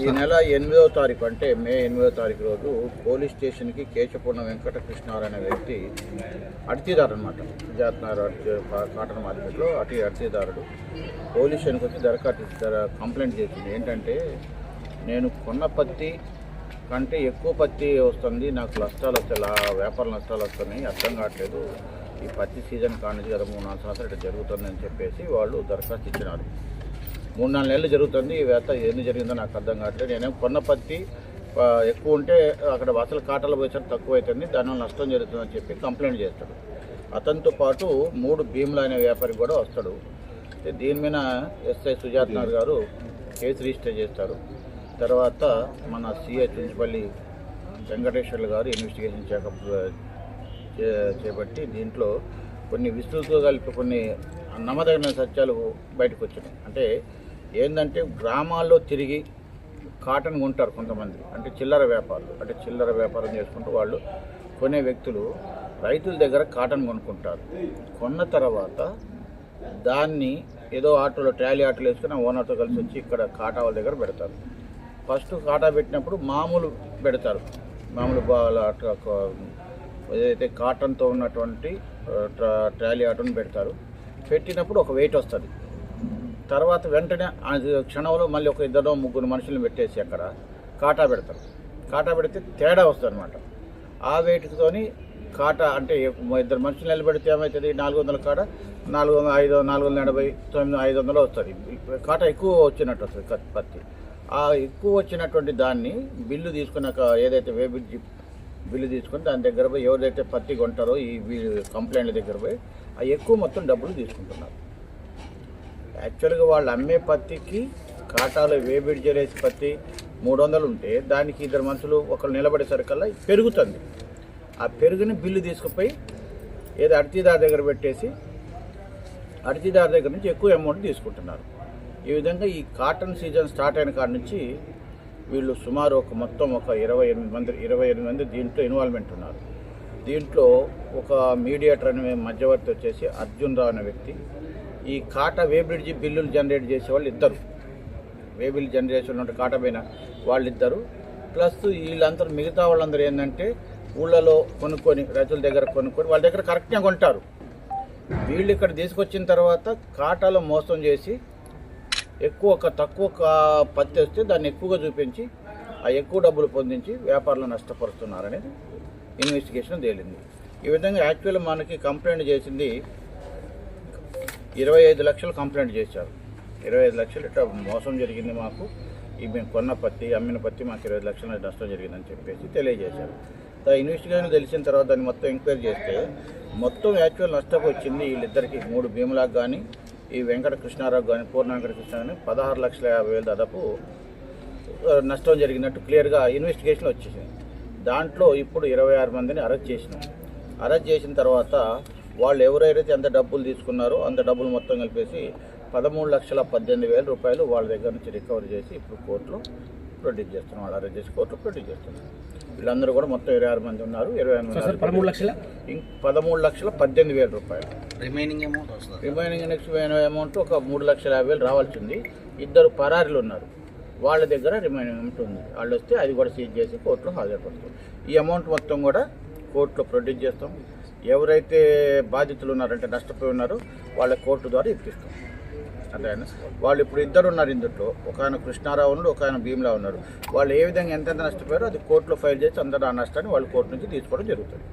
ఈ నెల ఎనిమిదవ తారీఖు అంటే మే ఎనిమిదవ తారీఖు రోజు పోలీస్ స్టేషన్కి కేశపూర్ణ వెంకట కృష్ణారావు అనే వ్యక్తి అడితీదారు అనమాట సుజాతనగర్ అడితి కాటన్ మార్కెట్లో అటి అడితీదారుడు పోలీస్ స్టేషన్కి వచ్చి దరఖాస్తు కంప్లైంట్ చేసింది. ఏంటంటే నేను కొన్న పత్తి కంటే ఎక్కువ పత్తి వస్తుంది నాకు నష్టాలు వస్తాయి వ్యాపార నష్టాలు వస్తున్నాయి అర్థం కావట్లేదు. ఈ పత్తి సీజన్ కానిది కదా మూడు నాలుగు సంవత్సరాలు ఇట్లా జరుగుతుందని చెప్పేసి వాళ్ళు దరఖాస్తు ఇచ్చినారు. మూడు నాలుగు నెలలు జరుగుతుంది. ఈ వేత ఎన్ని జరిగిందో నాకు అర్థం కావట్లేదు. నేనేం కొన్న పత్తి ఎక్కువ ఉంటే అక్కడ అసలు కాటలు పోయేసరికి తక్కువ అవుతుంది దానివల్ల నష్టం జరుగుతుందని చెప్పి కంప్లైంట్ చేస్తాడు. అతనితో పాటు మూడు భీములు అనే వ్యాపారి కూడా వస్తాడు. దీని మీద ఎస్ఐ సుజాత్ నాథ్ గారు కేసు రిజిస్టర్ చేస్తారు. తర్వాత మన సిఐ చుంచుపల్లి వెంకటేశ్వర్లు గారు ఇన్వెస్టిగేషన్ చేకప్ చే- చేపట్టి దీంట్లో కొన్ని విస్తృతంగా కలిపి కొన్ని నమ్మదగిన సత్యాలు బయటకు వచ్చినాయి. అంటే ఏంటంటే గ్రామాల్లో తిరిగి కాటన్ కొంటారు కొంతమంది. అంటే చిల్లర వ్యాపారులు. అంటే చిల్లర వ్యాపారం చేసుకుంటూ వాళ్ళు కొనే వ్యక్తులు రైతుల దగ్గర కాటన్ కొనుక్కుంటారు. కొన్న తర్వాత దాన్ని ఏదో ఆటోలో ట్రాలీ ఆటోలు వేసుకుని ఓనర్తో కలిసి వచ్చి ఇక్కడ కాటా వాళ్ళ దగ్గర పెడతారు. ఫస్ట్ కాటా పెట్టినప్పుడు మామూలు పెడతారు. మామూలు బాల ఏదైతే కాటన్తో ఉన్నటువంటి ట్రా- ట్రాలీ ఆటోని పెడతారు. పెట్టినప్పుడు ఒక వెయిట్ వస్తుంది. తర్వాత వెంటనే క్షణంలో మళ్ళీ ఒక ఇద్దరు ముగ్గురు మనుషులను పెట్టేసి అక్కడ కాటా పెడతారు. కాటా పెడితే తేడా వస్తుంది అనమాట ఆ వెయిట్తోని కాటా అంటే ఇద్దరు మనుషులు నిలబెడితే ఏమవుతుంది నాలుగు వందల కాట నాలుగు వందల ఐదు నాలుగు వందల ఎనభై తొమ్మిది ఐదు వందలు వస్తుంది కాటా ఎక్కువ వచ్చినట్టు వస్తుంది పత్తి. ఆ ఎక్కువ వచ్చినటువంటి దాన్ని బిల్లు తీసుకున్నాక ఏదైతే వేబిడ్జి బిల్లు తీసుకుని దాని దగ్గర పోయి ఎవరైతే పత్తి కొంటారో ఈ కంప్లైంట్ల దగ్గర పోయి ఆ ఎక్కువ మొత్తం డబ్బులు తీసుకుంటున్నారు. యాక్చువల్గా వాళ్ళు అమ్మే పత్తికి కాటాలో వేబిడి జరేసి పత్తి మూడు వందలు ఉంటే దానికి ఇద్దరు మనుషులు ఒకరు నిలబడేసరికల్లా పెరుగుతుంది. ఆ పెరుగుని బిల్లు తీసుకుపోయి ఏదో అడితీదారు దగ్గర పెట్టేసి అడితీదారు దగ్గర నుంచి ఎక్కువ అమౌంట్ తీసుకుంటున్నారు. ఈ విధంగా ఈ కాటన్ సీజన్ స్టార్ట్ అయిన కాడ నుంచి వీళ్ళు సుమారు ఒక మొత్తం ఒక ఇరవై ఎనిమిది మంది ఇరవై ఎనిమిది మంది దీంట్లో ఇన్వాల్వ్మెంట్ ఉన్నారు. దీంట్లో ఒక మీడియేటర్ అనే మధ్యవర్తి వచ్చేసి అర్జున్ రావు అనే వ్యక్తి ఈ కాటా వేబ్రిడ్జి బిల్లులు జనరేట్ చేసే వాళ్ళు ఇద్దరు. వేబిల్ జనరేషన్ ఉంటే కాటా పైన వాళ్ళిద్దరు. ప్లస్ వీళ్ళందరూ మిగతా వాళ్ళందరూ ఏంటంటే ఊళ్ళలో కొనుక్కొని రైతుల దగ్గర కొనుక్కొని వాళ్ళ దగ్గర కరెక్ట్గా కొంటారు. వీళ్ళు ఇక్కడ తీసుకొచ్చిన తర్వాత కాటాలో మోసం చేసి ఎక్కువ తక్కువ కా- పత్తి వస్తే దాన్ని ఎక్కువగా చూపించి ఆ ఎక్కువ డబ్బులు పొందించి వ్యాపారులు నష్టపరుస్తున్నారనేది ఇన్వెస్టిగేషన్ తేలింది. ఈ విధంగా యాక్చువల్ మనకి కంప్లైంట్ చేసింది ఇరవై ఐదు లక్షలు కంప్లైంట్ చేశారు. ఇరవై ఐదు లక్షలు ఇట్లా మోసం జరిగింది మాకు. ఈ మేము కొన్న పత్తి అమ్మిన పత్తి మాకు ఇరవై లక్షల నష్టం జరిగిందని చెప్పేసి తెలియజేశారు. ఆ ఇన్వెస్టిగేషన్ తెలిసిన తర్వాత దాన్ని మొత్తం ఎంక్వైరీ చేస్తే మొత్తం యాక్చువల్ నష్టం వచ్చింది వీళ్ళిద్దరికి మూడు భీములకు కానీ ఈ వెంకట కృష్ణారావు కానీ పూర్ణ వెంకట కృష్ణ కానీ పదహారు లక్షల యాభై వేలు దాదాపు నష్టం జరిగినట్టు క్లియర్గా ఇన్వెస్టిగేషన్ వచ్చేసింది. దాంట్లో ఇప్పుడు ఇరవై ఆరు మందిని అరెస్ట్ చేసినాం. అరెస్ట్ చేసిన తర్వాత వాళ్ళు ఎవరైతే ఎంత డబ్బులు తీసుకున్నారో అంత డబ్బులు మొత్తం కలిపేసి పదమూడు లక్షల పద్దెనిమిది వేల రూపాయలు వాళ్ళ దగ్గర నుంచి రికవర్ చేసి ఇప్పుడు కోర్టులో ప్రొడ్యూస్ చేస్తున్నాం. వాళ్ళు అరెస్ట్ చేసి కోర్టులో ప్రొడ్యూస్ చేస్తున్నాం వీళ్ళందరూ కూడా మొత్తం ఇరవై ఆరు మంది ఉన్నారు. ఇరవై ఆరు మంది పదమూడు లక్షల? ఇంక పదమూడు లక్షల పద్దెనిమిది వేల రూపాయలు. Remaining amount remaining next amount ఒక మూడు లక్షల యాభై వేలు రావాల్సింది ఇద్దరు పరారీలు ఉన్నారు. వాళ్ళ దగ్గర రిమైనింగ్ అమౌంట్ ఉంది. వాళ్ళు వస్తే అది కూడా సీజ్ చేసి కోర్టులో హాజరుపరుస్తాం ఈ అమౌంట్ మొత్తం కూడా కోర్టులో ప్రొడ్యూస్ చేస్తాం. ఎవరైతే బాధితులు ఉన్నారంటే నష్టపోయి ఉన్నారో వాళ్ళ కోర్టు ద్వారా ఇప్పిస్తాం. అదేనా వాళ్ళు ఇప్పుడు ఇద్దరు ఉన్నారు ఇందుట్లో. ఒక ఆయన కృష్ణారావు ఉన్నాడు ఒక ఆయన భీమలా ఉన్నారు. వాళ్ళు ఏ విధంగా ఎంతెంత నష్టపోయారో అది కోర్టులో ఫైల్ చేసి అందరూ ఆ నష్టాన్ని వాళ్ళు కోర్టు నుంచి తీసుకోవడం జరుగుతుంది.